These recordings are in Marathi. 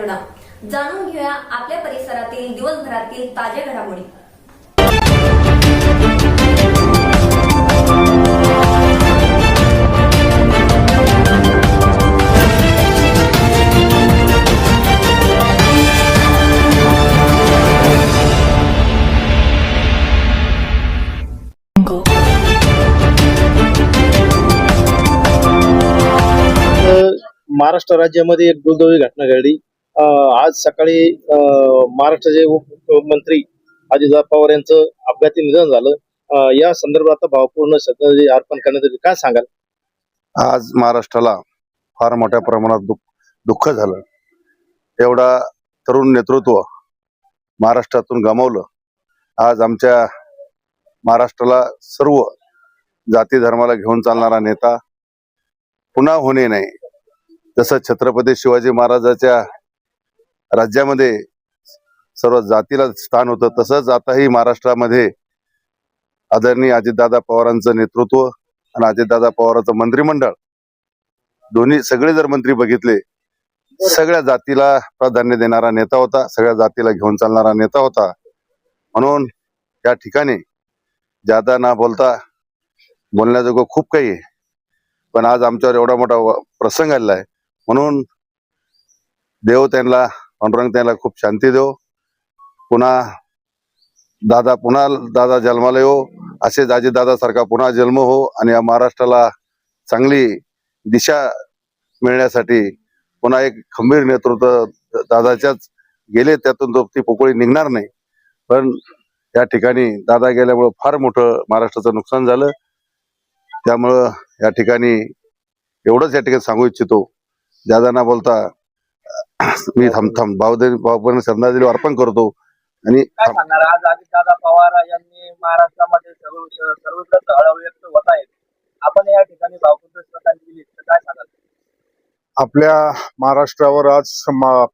आठवडा जाणून घेऊया आपल्या परिसरातील दिवसभरातील ताज्या घडामोडी. महाराष्ट्र राज्यामध्ये एक दुर्दैवी घटना घडली. आज सकाळी महाराष्ट्राचे उपमुख्यमंत्री अजितदादा पवार यांचं अपघाती निधन झालं. या संदर्भात भावपूर्ण श्रद्धांजली अर्पण करण्यात आली काय सांगाल? आज महाराष्ट्राला फार मोठ्या प्रमाणात दुःख दुःख झालं. एवढा तरुण नेतृत्व महाराष्ट्रातून गमावलं. आज आमच्या महाराष्ट्राला सर्व जाती धर्माला घेऊन चालणारा नेता पुन्हा होणे नाही. जसं छत्रपती शिवाजी महाराजाच्या राज्यामध्ये सर्व जातीला स्थान होतं. तसंच आताही महाराष्ट्रामध्ये आदरणीय अजितदादा पवारांचं नेतृत्व आणि अजितदादा पवारांचं मंत्रिमंडळ. दोन्ही सगळे जर मंत्री बघितले सगळ्या जातीला प्राधान्य देणारा नेता होता सगळ्या जातीला घेऊन चालणारा नेता होता. म्हणून या ठिकाणी जादा ना बोलता बोलण्याजोगं खूप काही आहे. पण आज आमच्यावर एवढा मोठा प्रसंग आलेला आहे. म्हणून देव त्यांना पांडुरंग त्याला खूप शांती देव पुन्हा दादा पुन्हा दादा जन्माला येऊ हो. असे दाजी दादा सारखा पुन्हा जन्म हो आणि या महाराष्ट्राला चांगली दिशा मिळण्यासाठी पुन्हा एक खंबीर नेतृत्व दादाच्याच गेले त्यातून तो ती पोकळी निघणार नाही. पण या ठिकाणी दादा गेल्यामुळं फार मोठं महाराष्ट्राचं नुकसान झालं. त्यामुळं या ठिकाणी एवढंच या ठिकाणी सांगू इच्छितो. दादा ना बोलता मी थांब थांब. भावदे भावपूर्ण श्रद्धांजली अर्पण करतो. आणि काय सांगणार? आज अजितदादा पवार यांनी महाराष्ट्रामध्ये सर्व सर्वत्र हळहळ व्यक्त होत आहेत आपण या ठिकाणी भावपूर्ण श्रद्धांजली तर काय सांगाल? आपल्या महाराष्ट्रावर आज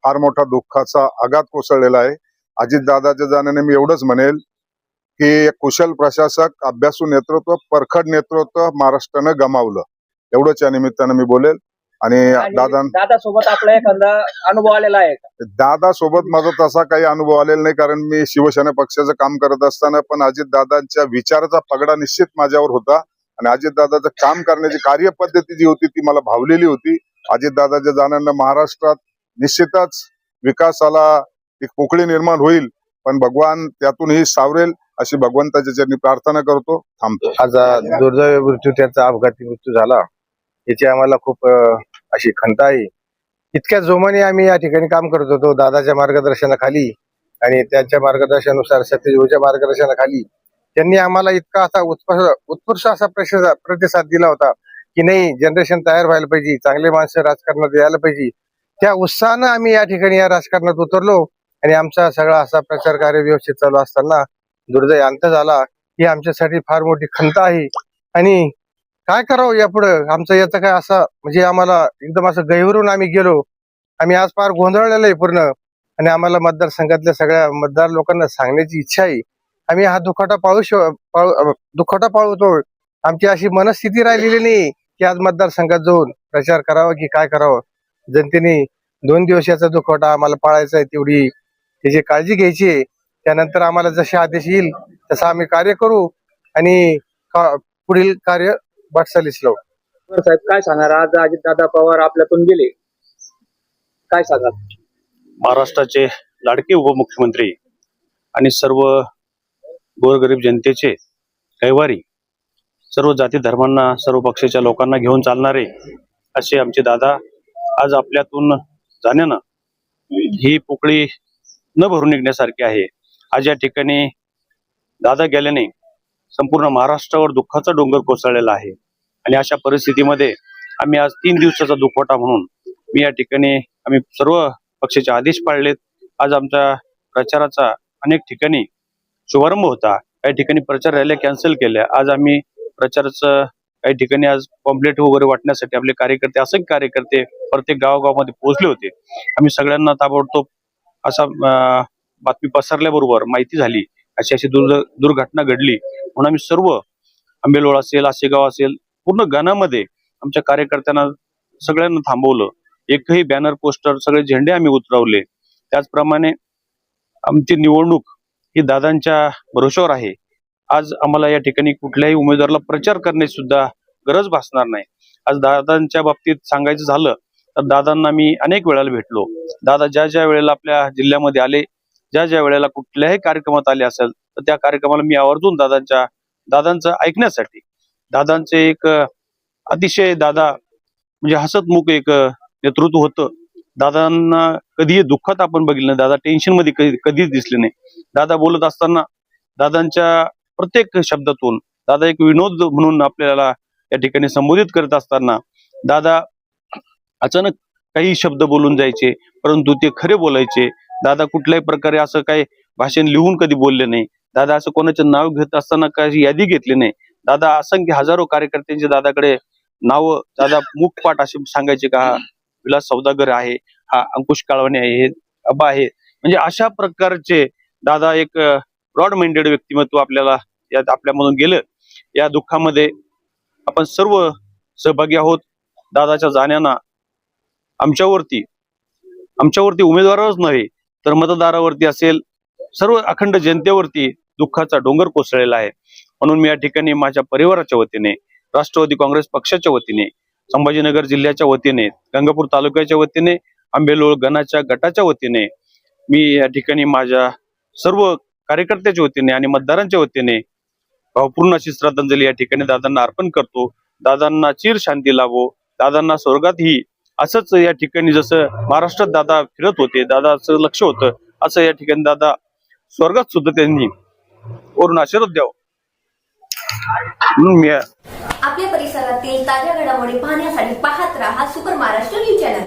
फार मोठा दुःखाचा आघात कोसळलेला आहे. अजितदादाच्या जाण्याने मी एवढंच म्हणेल की कुशल प्रशासक अभ्यासू नेतृत्व परखड नेतृत्व महाराष्ट्रानं गमावलं. एवढंच या निमित्तानं मी बोलेल. आणि दादा दादा सोबत आपला एखादा अनुभव आलेला आहे का? दादा सोबत माझा तसा काही अनुभव आलेला नाही कारण मी शिवसेना पक्षाचं काम करत असताना पण अजितदादांच्या विचाराचा पगडा निश्चित माझ्यावर होता. आणि अजितदादाचं काम करण्याची कार्यपद्धती जी होती ती मला भावलेली होती. अजितदादाच्या जाण्यानं महाराष्ट्रात निश्चितच विकासाला एक पोकळी निर्माण होईल पण भगवान त्यातूनही सावरेल अशी भगवंताच्या चरणी प्रार्थना करतो थांबतो. आज दुर्दैवी मृत्यू त्याचा अपघाती मृत्यू झाला. याची आम्हाला खूप अशी खंत आहे. इतक्या जोमाने आम्ही या ठिकाणी काम करत होतो दादाच्या मार्गदर्शनाखाली आणि त्यांच्या मार्गदर्शनानुसार सत्यजीवच्या मार्गदर्शनाखाली. त्यांनी आम्हाला इतका असा उत्स्फूर्त उत्कृष्ट असा प्रतिसाद दिला होता की नाही जनरेशन तयार व्हायला पाहिजे चांगले माणसं राजकारणात यायला पाहिजे. त्या उत्साहानं आम्ही या ठिकाणी या राजकारणात उतरलो आणि आमचा सगळा असा प्रचार कार्य व्यवस्थित चालू असताना दुर्दैव अंत झाला. ही आमच्यासाठी फार मोठी खंत आहे. आणि काय करावं यापुढे? आमचं याचं काय असं म्हणजे आम्हाला एकदम असं गैवरून आम्ही गेलो. आम्ही आज फार गोंधळलेलं आहे पूर्ण. आणि आम्हाला मतदारसंघातल्या सगळ्या मतदार लोकांना सांगण्याची इच्छा आहे. आम्ही हा दुखाटा पाळू पाळू दुखाटा पाळवतो आमची अशी मनस्थिती राहिलेली नाही की आज मतदारसंघात जाऊन प्रचार करावा की काय करावं. जनतेने दोन दिवस याचा दुखवटा आम्हाला पाळायचा आहे तेवढी त्याची काळजी घ्यायची आहे त्यानंतर आम्हाला जसे आदेश येईल तसं आम्ही कार्य करू. आणि का- पुढील कार्य पवार साहेब काय सांगणार आज अजितदादा पवार आपल्यातून गेले. काय सांगाल? महाराष्ट्राचे लाडके उपमुख्यमंत्री आणि सर्व गोरगरीब जनतेचे कैवारी सर्व जाती धर्मांना सर्व पक्षाच्या लोकांना घेऊन चालणारे असे आमचे दादा आज आपल्यातून जाण्यानं ही पोकळी न भरून निघण्यासारखी आहे. आज या ठिकाणी दादा गेल्याने संपूर्ण महाराष्ट्रावर दुःखाचा डोंगर कोसळलेला आहे. आणि अशा परिस्थितीमध्ये आम्ही आज तीन दिवसाचा दुखवटा म्हणून मी या ठिकाणी आम्ही सर्व पक्षाचे आदेश पाळलेत. आज आमच्या प्रचाराचा अनेक ठिकाणी शुभारंभ होता. काही ठिकाणी प्रचार रॅल्या कॅन्सल केल्या. आज आम्ही प्रचाराचं काही ठिकाणी आज पॉम्पलेट वगैरे वाटण्यासाठी आपले कार्यकर्ते असंख्य कार्यकर्ते प्रत्येक गावागावामध्ये पोहोचले होते. आम्ही सगळ्यांना ताबडतोब असा बातमी पसरल्याबरोबर माहिती झाली. अशी अशी दुर् दुर्घटना घडली. म्हणून आम्ही सर्व आंबेलोळ असेल आशेगाव असेल पूर्ण गणामध्ये आमच्या कार्यकर्त्यांना सगळ्यांना थांबवलं. एकही बॅनर पोस्टर सगळे झेंडे आम्ही उतरवले. त्याचप्रमाणे आमची निवडणूक ही दादांच्या भरोश्यावर आहे. आज आम्हाला या ठिकाणी कुठल्याही उमेदवाराला प्रचार करण्याची सुद्धा गरज भासणार नाही. आज दादांच्या बाबतीत सांगायचं झालं तर दादांना मी अनेक वेळाला भेटलो. दादा ज्या ज्या वेळेला आपल्या जिल्ह्यामध्ये आले ज्या ज्या वेळेला कुठल्याही कार्यक्रमात आले असेल तर त्या कार्यक्रमाला मी आवर्जून दादांच्या दादांचं ऐकण्यासाठी दादांचे एक अतिशय दादा म्हणजे हसतमुख एक नेतृत्व होतं. दादांना कधीही दुःखात आपण बघितलं नाही. दादा टेन्शनमध्ये कधी कधीच दिसले नाही. दादा बोलत असताना दादांच्या प्रत्येक शब्दातून दादा एक विनोद म्हणून आपल्याला या ठिकाणी संबोधित करत असताना दादा अचानक काही शब्द बोलून जायचे परंतु ते खरे बोलायचे. दादा कुठल्याही प्रकारे असं काही भाषण लिहून कधी बोलले नाही. दादा असं कोणाचं नाव घेत असताना काही यादी घेतली नाही. दादा असंख्य हजारो कार्यकर्त्यांचे दादाकडे नाव दादा मुखपाठ असे सांगायचे का विलास सौदागर आहे हा अंकुश काळवणे आहे हे अबा आहे. म्हणजे अशा प्रकारचे दादा एक ब्रॉड माइंडेड व्यक्तिमत्व आपल्याला यात आपल्यामधून गेलं. या दुःखामध्ये आपण सर्व सहभागी आहोत. दादाच्या जाण्याना आमच्यावरती आमच्यावरती उमेदवारच नव्हे तर मतदारावरती असेल सर्व अखंड जनतेवरती दुःखाचा डोंगर कोसळलेला आहे. म्हणून मी या ठिकाणी माझ्या परिवाराच्या वतीने राष्ट्रवादी काँग्रेस पक्षाच्या वतीने संभाजीनगर जिल्ह्याच्या वतीने गंगापूर तालुक्याच्या वतीने आंबेलोळ गणाच्या गटाच्या वतीने मी या ठिकाणी माझ्या सर्व कार्यकर्त्याच्या वतीने आणि मतदारांच्या वतीने भावपूर्ण अशी श्रद्धांजली या ठिकाणी दादांना अर्पण करतो. दादांना चिर शांती लाभो. दादांना स्वर्गात ही असंच या ठिकाणी जसं महाराष्ट्रात दादा फिरत होते दादाचं लक्ष होतं असं या ठिकाणी दादा स्वर्गात सुद्धा त्यांनी वरून आशीर्वाद द्यावं. म्हणून मी आपल्या परिसरातील ताज्या घडामोडी पाहण्यासाठी पाहत राहा सुपर महाराष्ट्र न्यूज चॅनल.